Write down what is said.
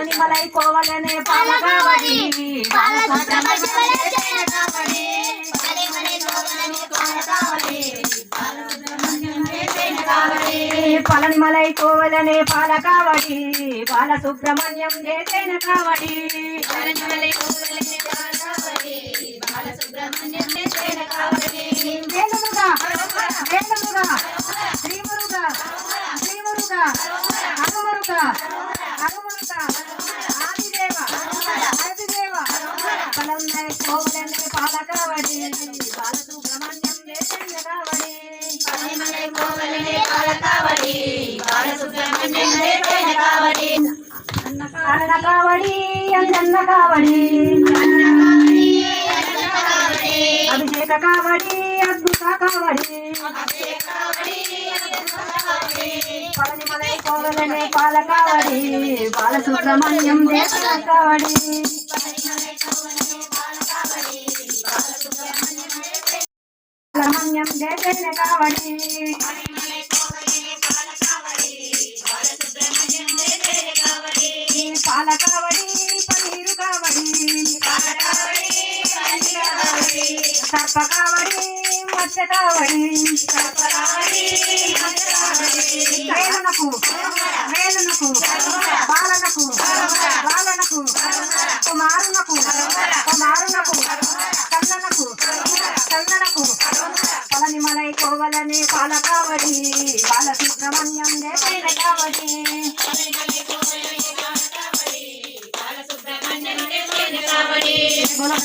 పళనిమలై కోవలనే పాలకావడి పళనిమలై కోవలనే దేశైన కావడి వేలుముగా వేలుముగా శ్రీమురుగా శ్రీమురుగా హనుమరుగా హనుమరుగా కోవలనే పాలకావడి బాలసుబ్రహ్మణ్యం దేశైన కావడి అన్న కావడి. అంజన్న కావడి అభిషేక కావడి అద్భుత కావడి. పళనిమలై కోవలనే పాల కావడి బాలసుబ్రహ్మణ్యం దేశ కావడి సుబ్రహ్మణ్యం దేశ కావడి పాల కావడి పన్నీరు కావడి సర్ప కావడి మత్స్య కావడి వేలునకు కోవలని పాల కావడి బాల సుబ్రహ్మణ్యం దేశైన కావడి. బోలో